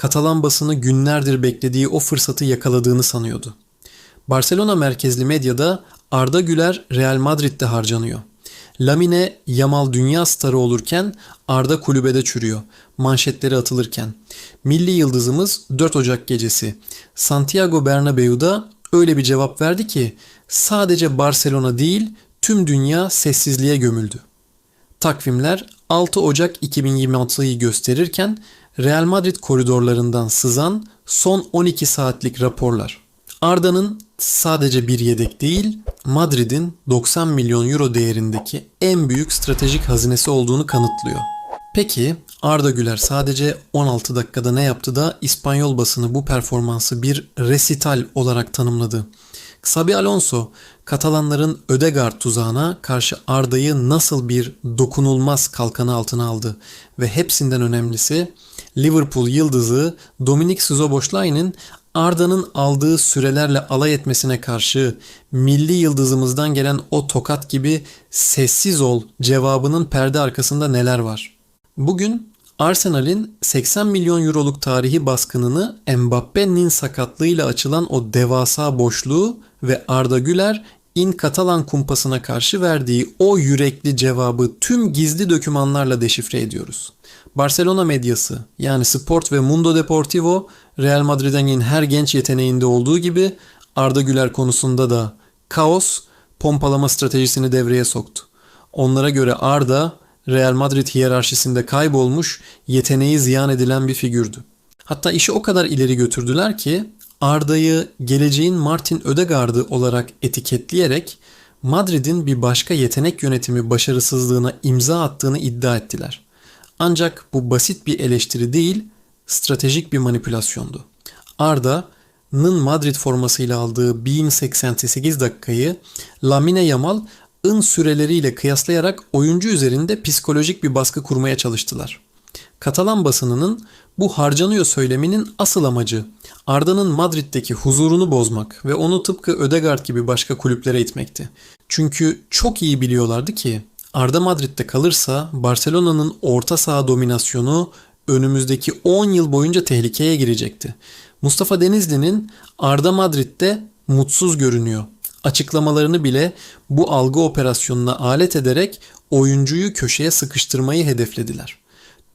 Katalan basını günlerdir beklediği o fırsatı yakaladığını sanıyordu. Barcelona merkezli medyada Arda Güler Real Madrid'de harcanıyor. Lamine Yamal dünya starı olurken Arda kulübede çürüyor. Manşetleri atılırken. Milli yıldızımız 4 Ocak gecesi Santiago Bernabeu'da öyle bir cevap verdi ki sadece Barcelona değil tüm dünya sessizliğe gömüldü. Takvimler 6 Ocak 2026'yı gösterirken Real Madrid koridorlarından sızan son 12 saatlik raporlar. Arda'nın sadece bir yedek değil, Madrid'in 90 milyon euro değerindeki en büyük stratejik hazinesi olduğunu kanıtlıyor. Peki Arda Güler sadece 16 dakikada ne yaptı da İspanyol basını bu performansı bir resital olarak tanımladı? Xabi Alonso, Katalanların Ödegaard tuzağına karşı Arda'yı nasıl bir dokunulmaz kalkanı altına aldı ve hepsinden önemlisi Liverpool yıldızı Dominik Szoboszlai'nin Arda'nın aldığı sürelerle alay etmesine karşı milli yıldızımızdan gelen o tokat gibi sessiz ol cevabının perde arkasında neler var? Bugün Arsenal'in 80 milyon euroluk tarihi baskınını Mbappe'nin sakatlığıyla açılan o devasa boşluğu ve Arda Güler in Katalan kumpasına karşı verdiği o yürekli cevabı tüm gizli dokümanlarla deşifre ediyoruz. Barcelona medyası yani Sport ve Mundo Deportivo Real Madrid'in her genç yeteneğinde olduğu gibi Arda Güler konusunda da kaos pompalama stratejisini devreye soktu. Onlara göre Arda Real Madrid hiyerarşisinde kaybolmuş, yeteneği ziyan edilen bir figürdü. Hatta işi o kadar ileri götürdüler ki Arda'yı geleceğin Martin Ödegaard'ı olarak etiketleyerek Madrid'in bir başka yetenek yönetimi başarısızlığına imza attığını iddia ettiler. Ancak bu basit bir eleştiri değil, stratejik bir manipülasyondu. Arda'nın Madrid formasıyla aldığı 1088 dakikayı Lamine Yamal ın süreleriyle kıyaslayarak oyuncu üzerinde psikolojik bir baskı kurmaya çalıştılar. Katalan basınının bu harcanıyor söyleminin asıl amacı Arda'nın Madrid'deki huzurunu bozmak ve onu tıpkı Ödegaard gibi başka kulüplere itmekti. Çünkü çok iyi biliyorlardı ki Arda Madrid'de kalırsa Barcelona'nın orta saha dominasyonu önümüzdeki 10 yıl boyunca tehlikeye girecekti. Mustafa Denizli'nin Arda Madrid'de mutsuz görünüyor açıklamalarını bile bu algı operasyonuna alet ederek oyuncuyu köşeye sıkıştırmayı hedeflediler.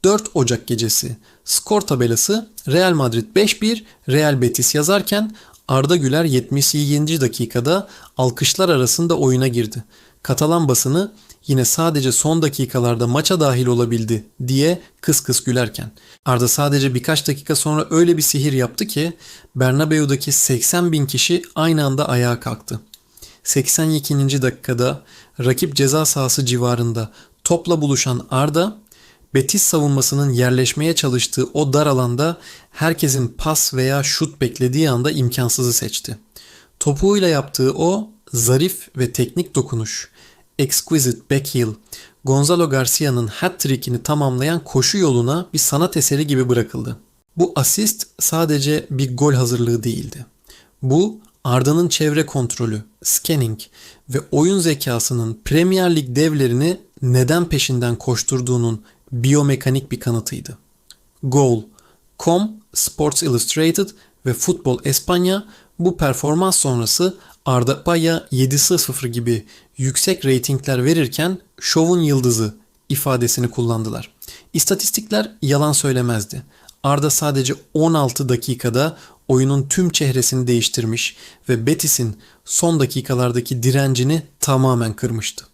4 Ocak gecesi skor tabelası Real Madrid 5-1, Real Betis yazarken Arda Güler 77. dakikada alkışlar arasında oyuna girdi. Katalan basını yine sadece son dakikalarda maça dahil olabildi diye kıs kıs gülerken. Arda sadece birkaç dakika sonra öyle bir sihir yaptı ki Bernabeu'daki 80 bin kişi aynı anda ayağa kalktı. 82. dakikada rakip ceza sahası civarında topla buluşan Arda, Betis savunmasının yerleşmeye çalıştığı o dar alanda herkesin pas veya şut beklediği anda imkansızı seçti. Topuğuyla yaptığı o zarif ve teknik dokunuş, exquisite backheel, Gonzalo Garcia'nın hat-trick'ini tamamlayan koşu yoluna bir sanat eseri gibi bırakıldı. Bu asist sadece bir gol hazırlığı değildi. Bu Arda'nın çevre kontrolü, scanning ve oyun zekasının Premier Lig devlerini neden peşinden koşturduğunun biyomekanik bir kanıtıydı. Goal, Com, Sports Illustrated ve Futbol Espanya bu performans sonrası Arda Paya 7-0 gibi yüksek reytingler verirken şovun yıldızı ifadesini kullandılar. İstatistikler yalan söylemezdi. Arda sadece 16 dakikada oyunun tüm çehresini değiştirmiş ve Betis'in son dakikalardaki direncini tamamen kırmıştı.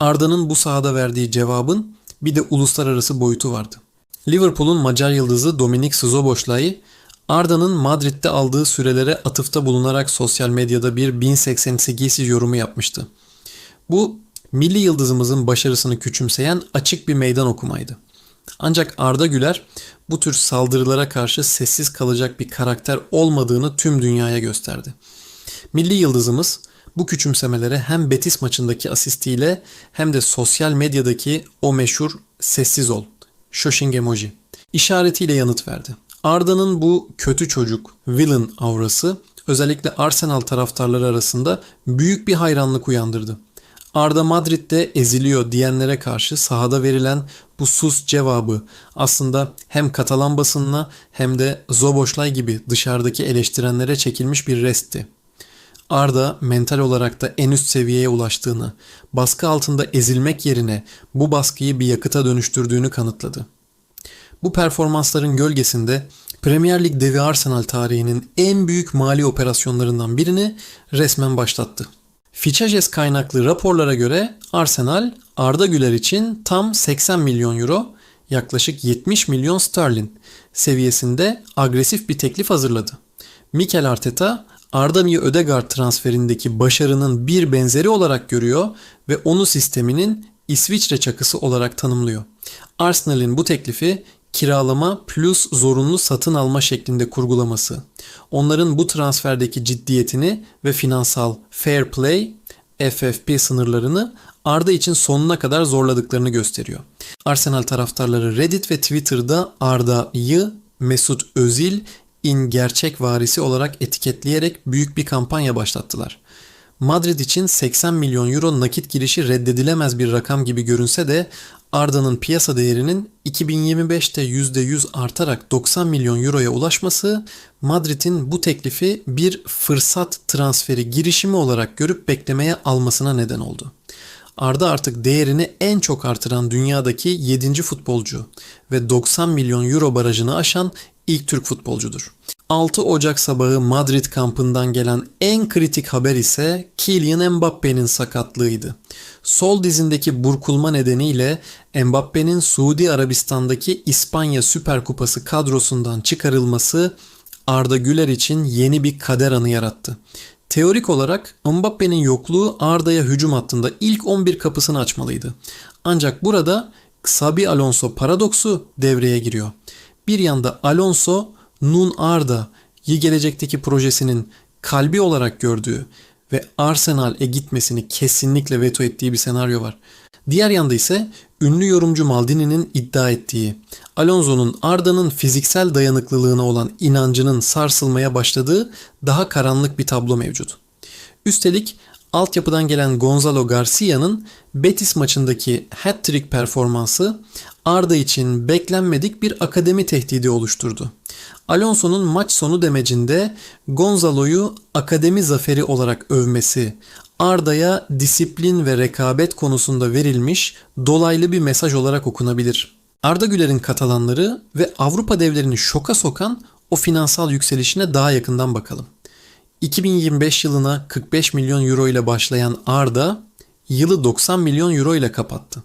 Arda'nın bu sahada verdiği cevabın bir de uluslararası boyutu vardı. Liverpool'un Macar yıldızı Dominik Szoboszlai, Arda'nın Madrid'de aldığı sürelere atıfta bulunarak sosyal medyada bir 1088 yorumu yapmıştı. Bu milli yıldızımızın başarısını küçümseyen açık bir meydan okumaydı. Ancak Arda Güler bu tür saldırılara karşı sessiz kalacak bir karakter olmadığını tüm dünyaya gösterdi. Milli yıldızımız bu küçümsemelere hem Betis maçındaki asistiyle hem de sosyal medyadaki o meşhur sessiz ol, shoshing emoji işaretiyle yanıt verdi. Arda'nın bu kötü çocuk, villain aurası özellikle Arsenal taraftarları arasında büyük bir hayranlık uyandırdı. Arda Madrid'de eziliyor diyenlere karşı sahada verilen bu sus cevabı aslında hem Katalan basınına hem de Zoboşlay gibi dışarıdaki eleştirenlere çekilmiş bir restti. Arda mental olarak da en üst seviyeye ulaştığını, baskı altında ezilmek yerine bu baskıyı bir yakıta dönüştürdüğünü kanıtladı. Bu performansların gölgesinde Premier Lig devi Arsenal tarihinin en büyük mali operasyonlarından birini resmen başlattı. Fichajes kaynaklı raporlara göre Arsenal Arda Güler için tam 80 milyon euro yaklaşık 70 milyon sterlin seviyesinde agresif bir teklif hazırladı. Mikel Arteta Arda Ödegaard transferindeki başarının bir benzeri olarak görüyor ve onu sisteminin İsviçre çakısı olarak tanımlıyor. Arsenal'in bu teklifi kiralama plus zorunlu satın alma şeklinde kurgulaması. Onların bu transferdeki ciddiyetini ve finansal fair play FFP sınırlarını Arda için sonuna kadar zorladıklarını gösteriyor. Arsenal taraftarları Reddit ve Twitter'da Arda'yı Mesut Özil in gerçek varisi olarak etiketleyerek büyük bir kampanya başlattılar. Madrid için 80 milyon euro nakit girişi reddedilemez bir rakam gibi görünse de Arda'nın piyasa değerinin 2025'te %100 artarak 90 milyon euroya ulaşması Madrid'in bu teklifi bir fırsat transferi girişimi olarak görüp beklemeye almasına neden oldu. Arda artık değerini en çok artıran dünyadaki 7. futbolcu ve 90 milyon euro barajını aşan ilk Türk futbolcudur. 6 Ocak sabahı Madrid kampından gelen en kritik haber ise Kylian Mbappe'nin sakatlığıydı. Sol dizindeki burkulma nedeniyle Mbappe'nin Suudi Arabistan'daki İspanya Süper Kupası kadrosundan çıkarılması Arda Güler için yeni bir kader anı yarattı. Teorik olarak Mbappe'nin yokluğu Arda'ya hücum hattında ilk 11 kapısını açmalıydı. Ancak burada Xabi Alonso paradoksu devreye giriyor. Bir yanda Alonso Nun Arda'yı gelecekteki projesinin kalbi olarak gördüğü ve Arsenal'e gitmesini kesinlikle veto ettiği bir senaryo var. Diğer yanda ise ünlü yorumcu Maldini'nin iddia ettiği Alonso'nun Arda'nın fiziksel dayanıklılığına olan inancının sarsılmaya başladığı daha karanlık bir tablo mevcut. Üstelik altyapıdan gelen Gonzalo Garcia'nın Betis maçındaki hat-trick performansı Arda için beklenmedik bir akademi tehdidi oluşturdu. Alonso'nun maç sonu demecinde Gonzalo'yu akademi zaferi olarak övmesi, Arda'ya disiplin ve rekabet konusunda verilmiş dolaylı bir mesaj olarak okunabilir. Arda Güler'in Katalanları ve Avrupa devlerini şoka sokan o finansal yükselişine daha yakından bakalım. 2025 yılına 45 milyon euro ile başlayan Arda yılı 90 milyon euro ile kapattı.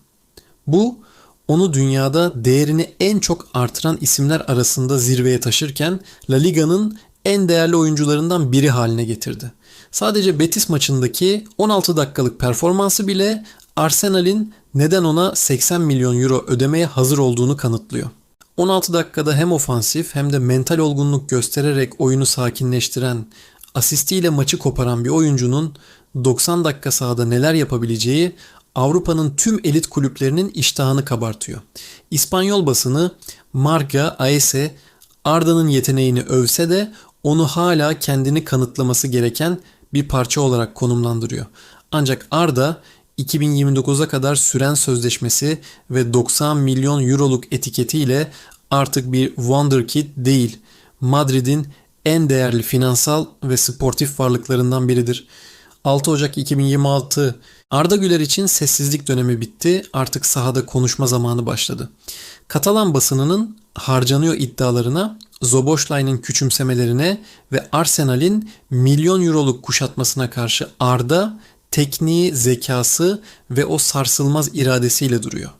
Bu onu dünyada değerini en çok artıran isimler arasında zirveye taşırken La Liga'nın en değerli oyuncularından biri haline getirdi. Sadece Betis maçındaki 16 dakikalık performansı bile Arsenal'in neden ona 80 milyon euro ödemeye hazır olduğunu kanıtlıyor. 16 dakikada hem ofansif hem de mental olgunluk göstererek oyunu sakinleştiren, asistiyle maçı koparan bir oyuncunun 90 dakika sahada neler yapabileceği Avrupa'nın tüm elit kulüplerinin iştahını kabartıyor. İspanyol basını Marca Aese Arda'nın yeteneğini övse de onu hala kendini kanıtlaması gereken bir parça olarak konumlandırıyor. Ancak Arda 2029'a kadar süren sözleşmesi ve 90 milyon euroluk etiketiyle artık bir wonderkid değil. Madrid'in en değerli finansal ve sportif varlıklarından biridir. 6 Ocak 2026 Arda Güler için sessizlik dönemi bitti. Artık sahada konuşma zamanı başladı. Katalan basınının harcanıyor iddialarına, Zoboşlay'ın küçümsemelerine ve Arsenal'in milyon euroluk kuşatmasına karşı Arda tekniği, zekası ve o sarsılmaz iradesiyle duruyor.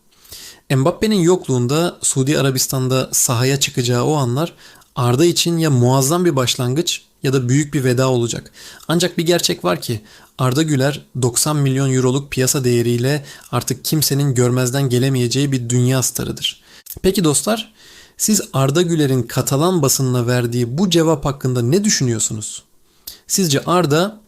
Mbappe'nin yokluğunda Suudi Arabistan'da sahaya çıkacağı o anlar Arda için ya muazzam bir başlangıç ya da büyük bir veda olacak. Ancak bir gerçek var ki Arda Güler 90 milyon euroluk piyasa değeriyle artık kimsenin görmezden gelemeyeceği bir dünya starıdır. Peki dostlar, siz Arda Güler'in Katalan basınına verdiği bu cevap hakkında ne düşünüyorsunuz? Sizce Arda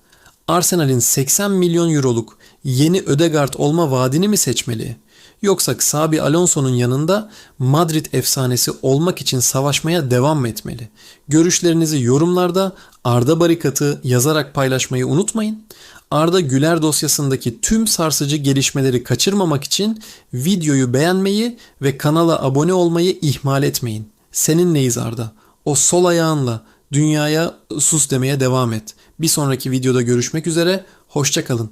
Arsenal'in 80 milyon euroluk yeni Ödegard olma vaadini mi seçmeli? Yoksa Xabi Alonso'nun yanında Madrid efsanesi olmak için savaşmaya devam etmeli? Görüşlerinizi yorumlarda Arda Barikat'ı yazarak paylaşmayı unutmayın. Arda Güler dosyasındaki tüm sarsıcı gelişmeleri kaçırmamak için videoyu beğenmeyi ve kanala abone olmayı ihmal etmeyin. Seninleyiz Arda. O sol ayağınla dünyaya sus demeye devam et. Bir sonraki videoda görüşmek üzere. Hoşçakalın.